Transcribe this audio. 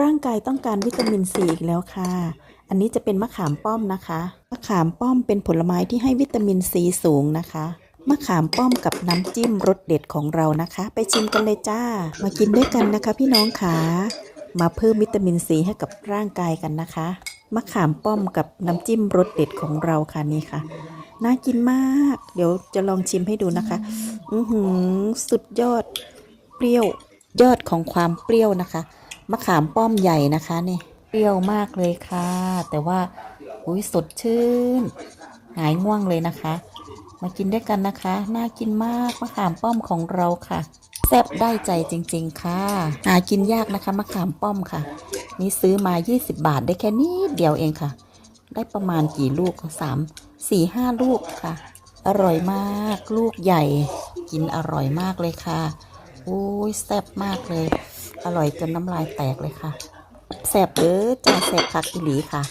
ร่างกายต้องการวิตามินซีอีกแล้วค่ะ อันนี้จะเป็นมะขามป้อมนะคะ มะขามป้อมเป็นผลไม้ที่ให้วิตามินซีสูงนะคะ มะขามป้อมกับน้ำจิ้มรสเด็ดของเรานะคะ ไปชิมกันเลยจ้า มากินด้วยกันนะคะ พี่น้องขามาเพิ่มวิตามินซีให้กับร่างกายกันนะคะ มะขามป้อมกับน้ำจิ้มรสเด็ดของเราค่ะนี่ค่ะ น่ากินมาก เดี๋ยวจะลองชิมให้ดูนะคะ อือหือสุดยอด เปรี้ยว ยอดของความเปรี้ยวนะคะ มะขามป้อมใหญ่นะคะนี่เปรี้ยวมากเลยค่ะ แต่ว่าอุ้ยสดชื่น หายง่วงเลยนะคะ มากินด้วยกันนะคะ น่ากินมากมะขามป้อมของเราค่ะแซ่บได้ใจจริง ๆ ค่ะ หากินยากนะคะมะขามป้อมค่ะ นี่ซื้อมา 20 บาทได้แค่นี้เดียวเองค่ะ ได้ประมาณกี่ลูกสามสี่ห้าลูกค่ะ อร่อยมาก ลูกใหญ่ กินอร่อยมากเลยค่ะ อ้ยแซ่บมากเลย อร่อยจนน้ำลายแตกเลยค่ะแซ่บเด้อจ้าแซ่บคักอีหลีค่ะ